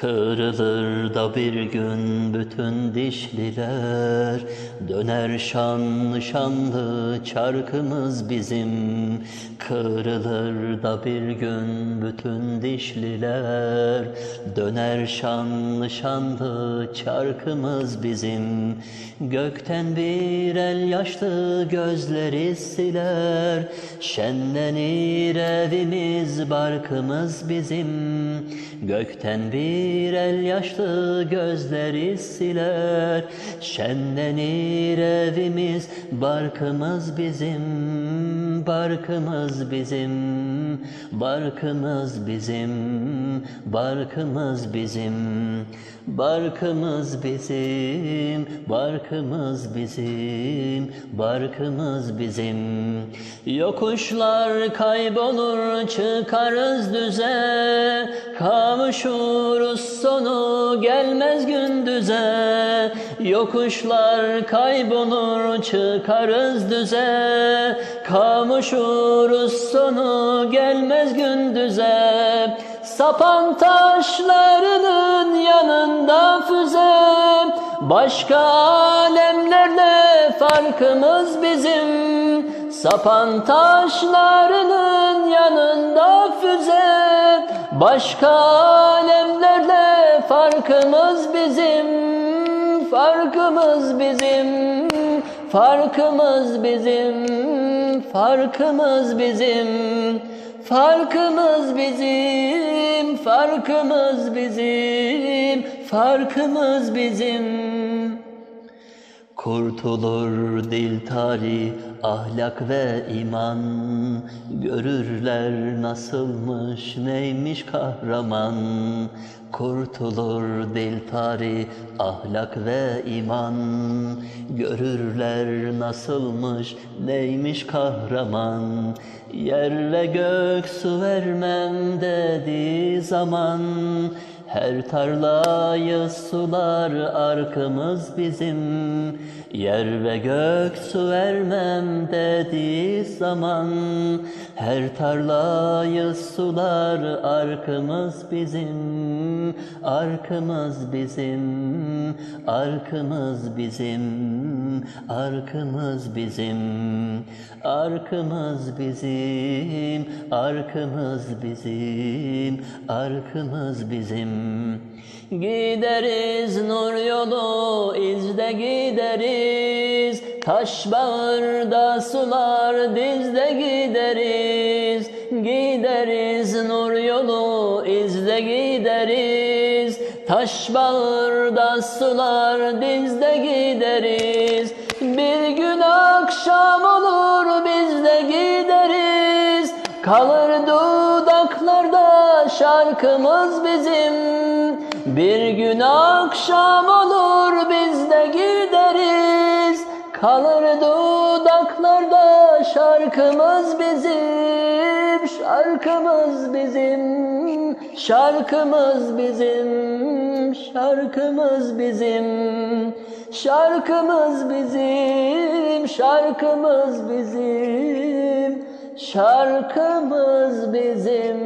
Kırılır da bir gün bütün dişliler. Döner şanlı şanlı çarkımız bizim. Kırılır da bir gün bütün dişliler. Döner şanlı şanlı çarkımız bizim. Gökten bir el yaşlı gözleri siler. Şenlenir evimiz barkımız bizim. Gökten bir el yaşlı gözleri siler. Şenlenir evimiz barkımız bizim Barkımız bizim Barkımız bizim Barkımız bizim Barkımız bizim Barkımız bizim Barkımız bizim. Yokuşlar kaybolur çıkarız düze Kavuşuruz sonu gelmez gündüze Yokuşlar kaybolur çıkarız düze. Kavuşuruz sonu gelmez gündüze. Sapan taşlarının yanında füze. Başka alemlerle farkımız bizim. Sapan taşlarının yanında füze. Başka alemlerle farkımız bizim Farkımız bizim Farkımız bizim Farkımız bizim Farkımız bizim Farkımız bizim Farkımız bizim Kurtulur dil tari, ahlak ve iman. Görürler nasılmış, neymiş kahraman. Kurtulur dil tari, ahlak ve iman. Görürler nasılmış, neymiş kahraman. Yer ve gök su vermem dediği zaman her tarlayı sular arkımız bizim. Yer ve gök su vermem dediği zaman Her tarlayı sular arkımız bizim. Arkımız bizim Arkımız bizim Arkımız bizim Arkımız bizim Arkımız bizim Arkımız bizim. Gideriz nur yolu izde gideriz. Taş bağırda sular dizde gideriz. Gideriz nur yolu izde gideriz Taş bağırda sular dizde gideriz. Bir gün akşam olur biz de gideriz. Kalır dudaklarda şarkımız bizim. Bir gün akşam olur biz de gideriz. Kalır dudaklarda şarkımız bizim Şarkımız bizim Şarkımız bizim Şarkımız bizim. Şarkımız bizim Şarkımız bizim Şarkımız bizim